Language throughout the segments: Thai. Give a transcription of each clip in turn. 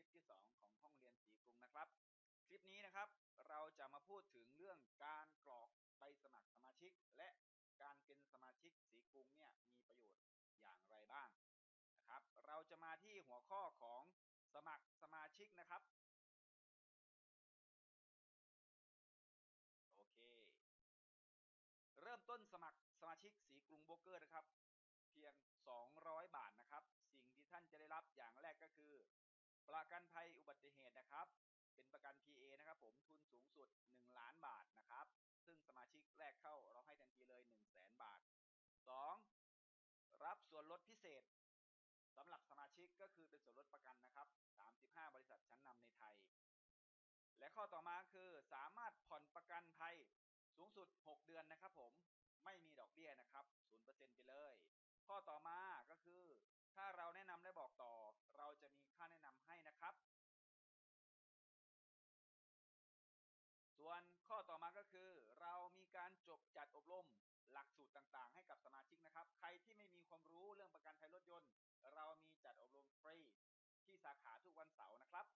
ลิปที่ 2 ของห้องเรียนสีกรุงนะครับ คลิปนี้นะครับ เราจะมาพูดถึงเรื่องการกรอกใบสมัครสมาชิก และการเป็นสมาชิกสีกรุงเนี่ยมีประโยชน์อย่างไรบ้างนะครับ เราจะมาที่หัวข้อของสมัครสมาชิกนะครับ โอเค เริ่มต้นสมัครสมาชิกสีกรุงโบรกเกอร์นะครับ เพียง 200 บาทนะครับ สิ่งที่ท่านจะได้รับอย่างแรกก็คือ ประกันภัยอุบัติเหตุนะครับ เป็นประกัน PA นะครับ ผมทุนสูงสุด 1 ล้านบาทนะครับ ซึ่งสมาชิกแรกเข้าเราให้ทันทีเลย 1 0 0 0 0แบาท 2. รับส่วนลดพิเศษสำหรับสมาชิกก็คือเป็นส่วนลดประกันนะครับ 35 บริษัทชั้นนำในไทย และข้อต่อมาคือสามารถผ่อนประกันภัยสูงสุด 6 เดือนนะครับผมไม่มีดอกเบี้ยนะครับ 0%ไปเลย ข้อต่อมาก็คือ ถ้าเราแนะนำและบอกต่อ จะมีค่าแนะนำให้นะครับ ส่วนข้อต่อมาก็คือ เรามีการจบจัดอบรมหลักสูตรต่างๆ ให้กับสมาชิกนะครับ ใครที่ไม่มีความรู้เรื่องประกันภัยรถยนต์ เรามีจัดอบรมฟรีที่สาขาทุกวันเสาร์นะครับ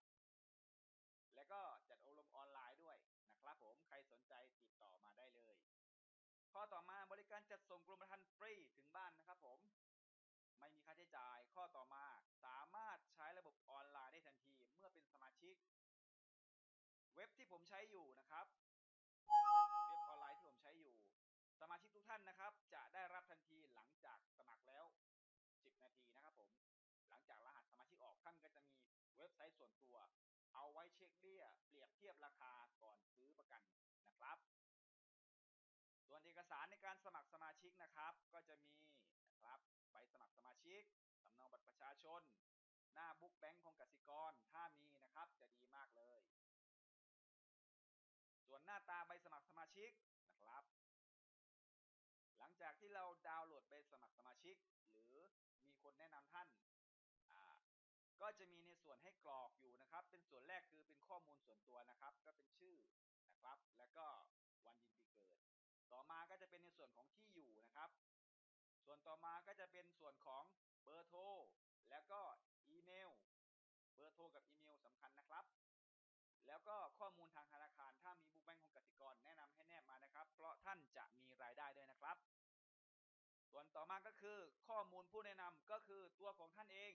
และก็จัดอบรมออนไลน์ด้วยนะครับผมใครสนใจติดต่อมาได้เลย ข้อต่อมาบริการจัดส่งกรมธรรม์ฟรีถึงบ้านนะครับผม ไม่มีค่าใช้จ่าย ข้อต่อมา สามารถใช้ระบบออนไลน์ได้ทันทีเมื่อเป็นสมาชิก เว็บที่ผมใช้อยู่นะครับ เว็บออนไลน์ที่ผมใช้อยู่ สมาชิกทุกท่านนะครับ จะได้รับทันทีหลังจากสมัครแล้ว 10 นาทีนะครับ ผม หลังจากรหัสสมาชิกออกท่านก็จะมีเว็บไซต์ส่วนตัว เอาไว้เช็คเบี้ยเปรียบเทียบราคาก่อนซื้อประกันนะครับ ส่วนเอกสารในการสมัครสมาชิกนะครับ ก็จะมีนะครับ ใบสมัครสมาชิกสำเนาบัตรประชาชน หน้าบุ๊กแบงค์ของกสิกร ถ้ามีนะครับจะดีมากเลย ส่วนหน้าตาใบสมัครสมาชิกนะครับ หลังจากที่เราดาวน์โหลดใบสมัครสมาชิก หรือมีคนแนะนำท่านก็จะมีในส่วนให้กรอกอยู่นะครับ เป็นส่วนแรกคือเป็นข้อมูลส่วนตัวนะครับ ก็เป็นชื่อนะครับ แล้วก็วันยินปีเกิด ต่อมาก็จะเป็นในส่วนของที่อยู่นะครับ ส่วนต่อมาก็จะเป็นส่วนของเบอร์โทรแล้วก็อีเมล เบอร์โทรกับอีเมลสำคัญนะครับ แล้วก็ข้อมูลทางธนาคาร ถ้ามีบุ๊กแบงค์ของกสิกรแนะนำให้แนบมานะครับ เพราะท่านจะมีรายได้ด้วยนะครับ ส่วนต่อมาก็คือ ข้อมูลผู้แนะนำก็คือตัวของท่านเอง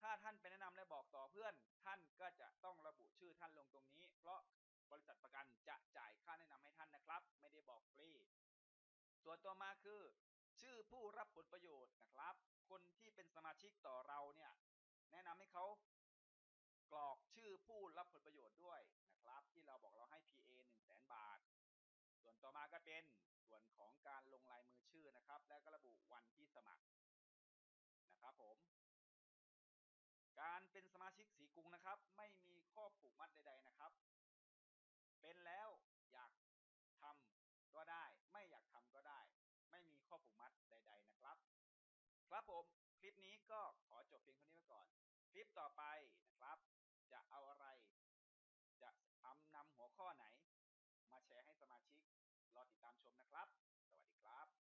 ถ้าท่านไปแนะนำและบอกต่อเพื่อน ท่านก็จะต้องระบุชื่อท่านลงตรงนี้ เพราะบริษัทประกันจะจ่ายค่าแนะนำให้ท่านนะครับ ไม่ได้บอกฟรีส่วนต่อมาคือ ชื่อผู้รับผลประโยชน์นะครับ คนที่เป็นสมาชิกต่อเราเนี่ย แนะนำให้เขากรอกชื่อผู้รับผลประโยชน์ด้วยนะครับ ที่เราบอกเราให้ PA 1 0 0 0 0แบาท ส่วนต่อมาก็เป็นส่วนของการลงลายมือชื่อนะครับ และก็ระบุวันที่สมัครนะครับผม การเป็นสมาชิกสีกรุงนะครับ ไม่มีข้อผูกมัดใด ๆนะครับ เป็นแล้วอยากทำก็ได้ ไม่อยากทำก็ได้ ไม่มีข้อผูกมัดใด ๆนะครับ ครับผมคลิปนี้ก็ขอจบเพียงเท่านี้ไปก่อน คลิปต่อไปนะครับ จะเอาอะไร จะทำนำหัวข้อไหน มาแชร์ให้สมาชิก รอติดตามชมนะครับ สวัสดีครับ